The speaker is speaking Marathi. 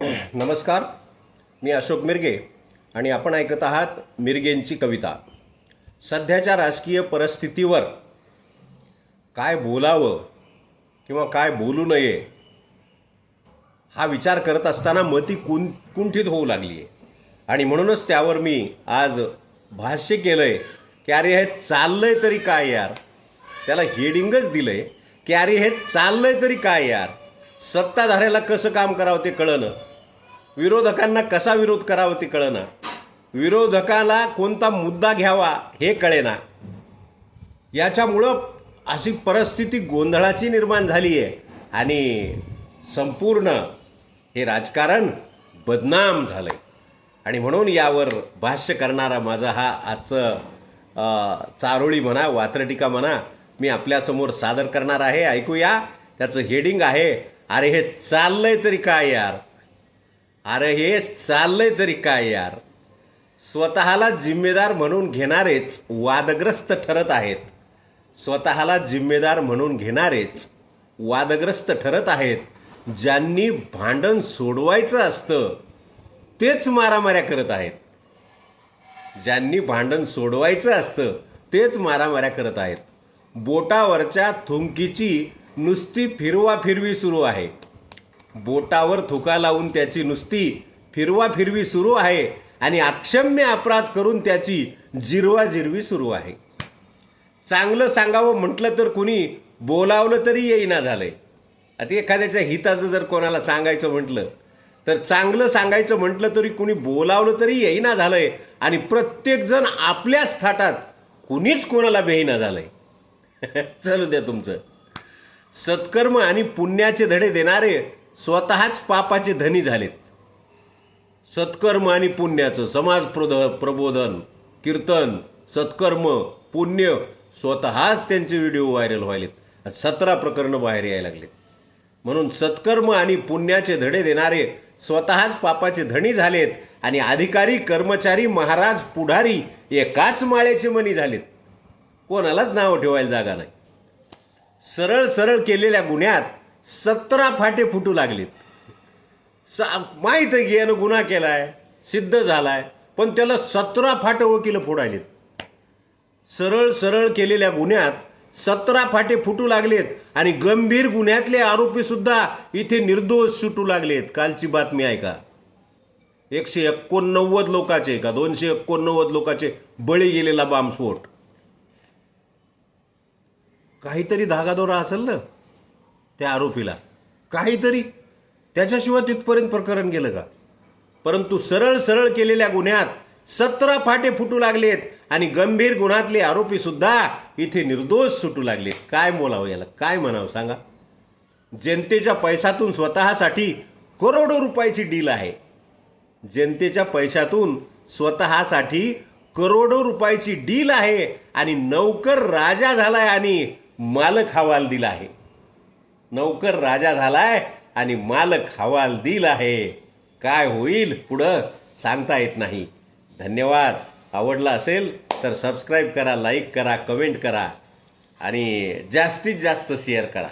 नमस्कार. मी अशोक मिरगे आणि आपण ऐकत आहात मिरगेंची कविता. सध्याच्या राजकीय परिस्थितीवर काय बोलावं किंवा काय बोलू नये हा विचार करत असताना मती कुं कुंठित होऊ लागली आहे आणि म्हणूनच त्यावर मी आज भाष्य केलं आहे की अरे हे चाललं आहे तरी काय यार? त्याला हेडिंगच दिलं आहे की अरे हे चाललं आहे तरी काय यार? सत्ताधाऱ्याला कसं काम करावं ते कळणं विरोधकांना कसा विरोध करावा ते कळना विरोधकाला कोणता मुद्दा घ्यावा हे कळेना. याच्यामुळं अशी परिस्थिती गोंधळाची निर्माण झाली आहे आणि संपूर्ण हे राजकारण बदनाम झालं आहे आणि म्हणून यावर भाष्य करणारा माझा हा आजचं चारोळी म्हणा वात्रटिका म्हणा मी आपल्यासमोर सादर करणार आहे. ऐकूया. त्याचं हेडिंग आहे अरे हे चाललंय तरी काय यार? अरे हे चाललंय तरी काय यार? स्वतःला जिम्मेदार म्हणून घेणारेच वादग्रस्त ठरत आहेत. स्वतःला जिम्मेदार म्हणून घेणारेच वादग्रस्त ठरत आहेत. ज्यांनी भांडण सोडवायचं असतं तेच मारामाऱ्या करत आहेत. ज्यांनी भांडण सोडवायचं असतं तेच मारामाऱ्या करत आहेत. बोटावरच्या थुंकीची नुसती फिरवा फिरवी सुरू आहे. बोटावर थुका लावून त्याची नुसती फिरवा फिरवी सुरू आहे आणि अक्षम्य अपराध करून त्याची जिरवा जिरवी सुरू आहे. चांगलं सांगावं म्हटलं तर कुणी बोलावलं तरी येईना झालंय. आता एखाद्याच्या हिताचं जर कोणाला सांगायचं म्हटलं तर चांगलं सांगायचं म्हटलं तरी कुणी बोलावलं तरी येईना झालंय आणि प्रत्येकजण आपल्याच थाटात कुणीच कोणाला बेईना झालंय. चलू द्या तुमचं. सत्कर्म आणि पुण्याचे धडे देणारे स्वतःच पापाचे धनी झालेत. सत्कर्म आणि पुण्याचं समाज प्रद प्रबोधन कीर्तन सत्कर्म पुण्य स्वतःच त्यांचे व्हिडिओ व्हायरल व्हायलेत. सतरा प्रकरणं बाहेर यायला लागलेत. म्हणून सत्कर्म आणि पुण्याचे धडे देणारे स्वतःच पापाचे धणी झालेत आणि अधिकारी कर्मचारी महाराज पुढारी एकाच माळ्याचे मनी झालेत. कोणालाच नाव ठेवायला जागा नाही. सरळ सरळ केलेल्या गुन्ह्यात सतरा फाटे फुटू लागलेत. सा माहीत आहे की यानं गुन्हा केलाय सिद्ध झालाय पण त्याला सतरा फाटे वकील फोडायलेत. सरळ सरळ केलेल्या गुन्ह्यात सतरा फाटे फुटू लागलेत आणि गंभीर गुन्ह्यातले आरोपीसुद्धा इथे निर्दोष सुटू लागलेत. कालची बातमी आहे का एकशे एकोणनव्वद लोकाचे का दोनशे एकोणनव्वद लोकाचे बळी गेलेला बॉम्बस्फोट काहीतरी धागादोरा असेल ना त्या आरोपीला. काहीतरी. त्याच्याशिवाय तिथपर्यंत प्रकरण गेलं का? परंतु सरळ सरळ केलेल्या गुन्ह्यात सतरा फाटे फुटू लागलेत आणि गंभीर गुन्ह्यातले आरोपी सुद्धा इथे निर्दोष सुटू लागलेत काय बोलावं याला? काय म्हणावं सांगा? जनतेच्या पैशातून स्वतःसाठी करोडो रुपयाची डील आहे. जनतेच्या पैशातून स्वतःसाठी करोडो रुपयाची डील आहे आणि नौकर राजा झालाय आणि मालक हवाल दिला आहे. नौकर राजा झालाय आणि मालक हवाल दिल आहे. काय होईल पुढं सांगता येत नाही. धन्यवाद. आवडला असेल तर सबस्क्राईब करा लाईक करा कमेंट करा आणि जास्तीत जास्त शेअर करा.